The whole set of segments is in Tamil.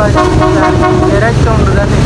ഭാഷ ഡയറക്റ്റ് കൊണ്ടുതന്നെ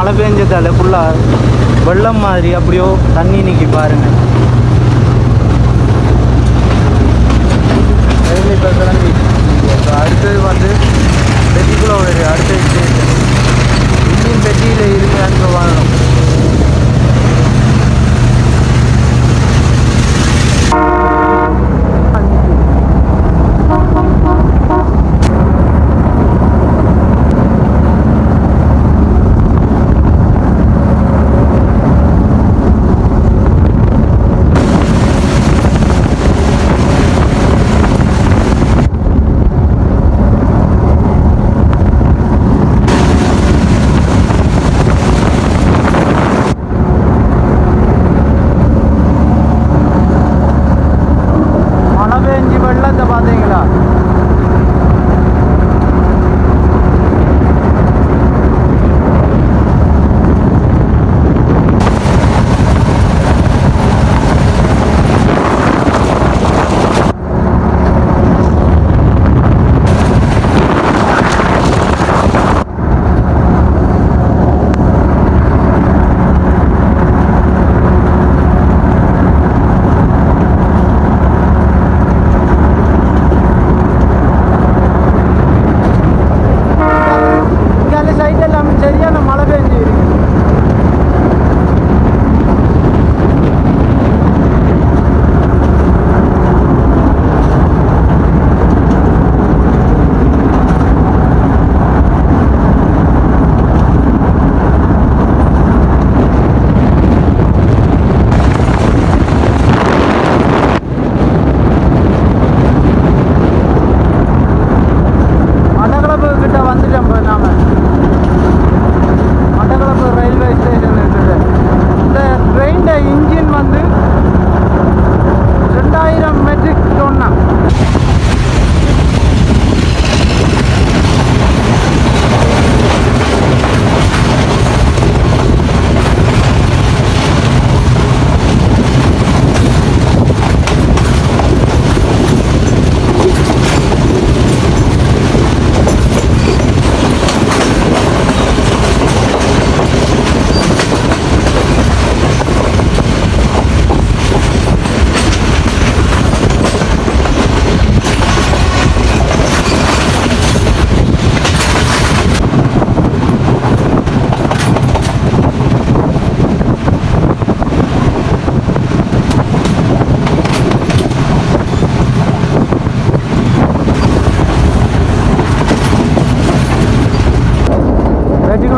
மழை பெஞ்சதால் ஃபுல்லாக வெள்ளம் மாதிரி அப்படியோ தண்ணி நிற்கி பாருங்கள்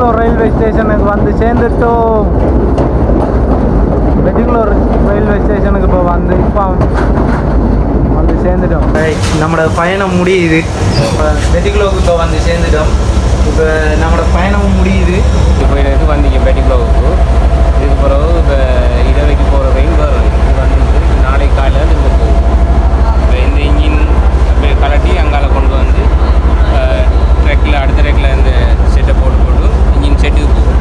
பெட்டிகுலோ ரயில்வே ஸ்டேஷனுக்கு வந்து சேர்ந்துட்டோம். பெட்டிகுலோ ரயில்வே ஸ்டேஷனுக்கு இப்போ வந்து இப்போ வந்து சேர்ந்துட்டோம். நம்மளோட பயணம் முடியுது. இப்போ பெட்டிகுலோவுக்கு இப்போ வந்து சேர்ந்துட்டோம். இப்போ நம்மளோட பயணமும் முடியுது. இப்போ இது வந்தீங்க பேட்டி ப்ளவுக்கு இதுக்கு பிறகு இப்போ இடவைக்கு போகிற ட்ரெயின் வரும். இது வந்து நாளைக்கு காலையில் திரும்ப போகும். இப்போ இந்த இன்ஜின் அப்படியே கலட்டி அங்கால கொண்டு வந்து ட்ரெக்கில் அடுத்த ட்ரெக்கில் இந்த செட்டை போட்டு போட்டு இன்ஜின் செட்டுக்கு போகும்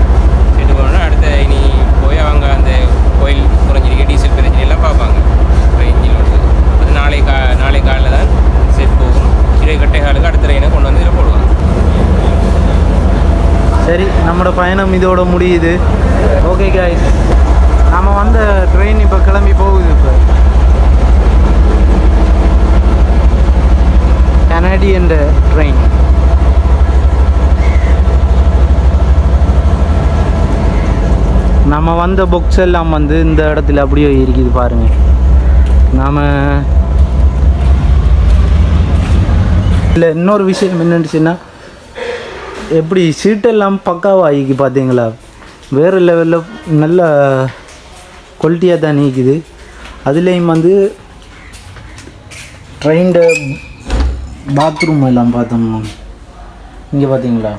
செட்டு போனோன்னா அடுத்த இனி போய் அவங்க அந்த கோயில் குறைஞ்சிருக்க டீசல் பிரச்சனை எல்லாம் பார்ப்பாங்க இப்போ இன்ஜின் வந்து அது நாளை கா நாளை காலையில் தான் செட் போகும் இடை கட்டை காலுக்கு அடுத்த ட்ரெயினை கொண்டு வந்து இதில் போடுவாங்க சரி நம்மளோட பயணம் இதோட முடியுது. ஓகே காய்ஸ் நம்ம வந்த ட்ரெயின் இப்போ கிளம்பி போகுது இப்போ. கனடியன் ட்ரெயின் நம்ம வந்த புக்ஸ் எல்லாம் வந்து இந்த இடத்துல அப்படியே இருக்குது பாருங்க. நாம இல்லை இன்னொரு விஷயம் என்னென்னுச்சுன்னா எப்படி சீட்டெல்லாம் பக்காவாக ஆகிக்கு பார்த்தீங்களா? வேறு லெவலில் நல்ல குவாலிட்டியாக தான் நீக்குது. அதுலேயும் வந்து ட்ரெயின்டு பாத்ரூம் எல்லாம் பார்த்தோம்னா இங்கே பார்த்தீங்களா?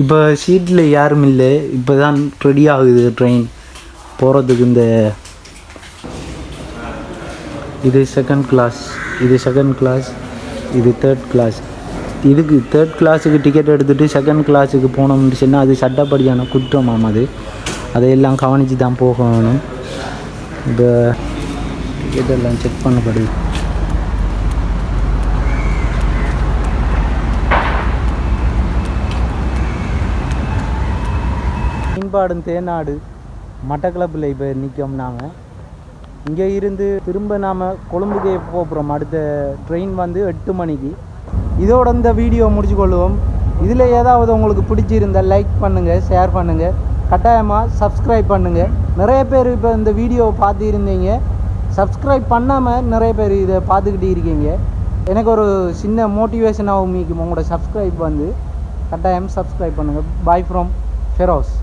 இப்போ சீட்டில் யாரும் இல்லை. இப்போ தான் ரெடி ஆகுது ட்ரெயின் போகிறதுக்கு இந்த இது செகண்ட் கிளாஸ் இது செகண்ட் கிளாஸ் இது தேர்ட் கிளாஸ் இதுக்கு தேர்ட் கிளாஸுக்கு டிக்கெட் எடுத்துகிட்டு செகண்ட் கிளாஸுக்கு போனோம்னு சொன்னால் அது சட்டப்படியான குற்றமாம் அது. அதையெல்லாம் கவனித்து தான் போகணும். இப்போ டிக்கெட் எல்லாம் செக் பண்ணப்படுது மீன்பாடும் தேநாடு மட்டக்களப்பில் இப்போ நிற்கும் நாங்கள் இங்கே இருந்து திரும்ப நாம் கொழும்புக்கே போகிறோம் அடுத்த ட்ரெயின் வந்து எட்டு மணிக்கு. இதோட இந்த வீடியோ முடிச்சு கொள்வோம் இதில் ஏதாவது உங்களுக்கு பிடிச்சிருந்தால் லைக் பண்ணுங்கள் ஷேர் பண்ணுங்கள் கட்டாயமாக சப்ஸ்கிரைப் பண்ணுங்கள் நிறைய பேர் இப்போ இந்த வீடியோவை பார்த்து இருந்தீங்க சப்ஸ்கிரைப் பண்ணாமல் நிறைய பேர் இதை பார்த்துக்கிட்டு இருக்கீங்க. எனக்கு ஒரு சின்ன மோட்டிவேஷனாகவும் மீக்கும். உங்களோட சப்ஸ்கிரைப் வந்து கட்டாயம் சப்ஸ்கிரைப் பண்ணுங்கள் பாய் ஃப்ரம் ஃபெரோஸ்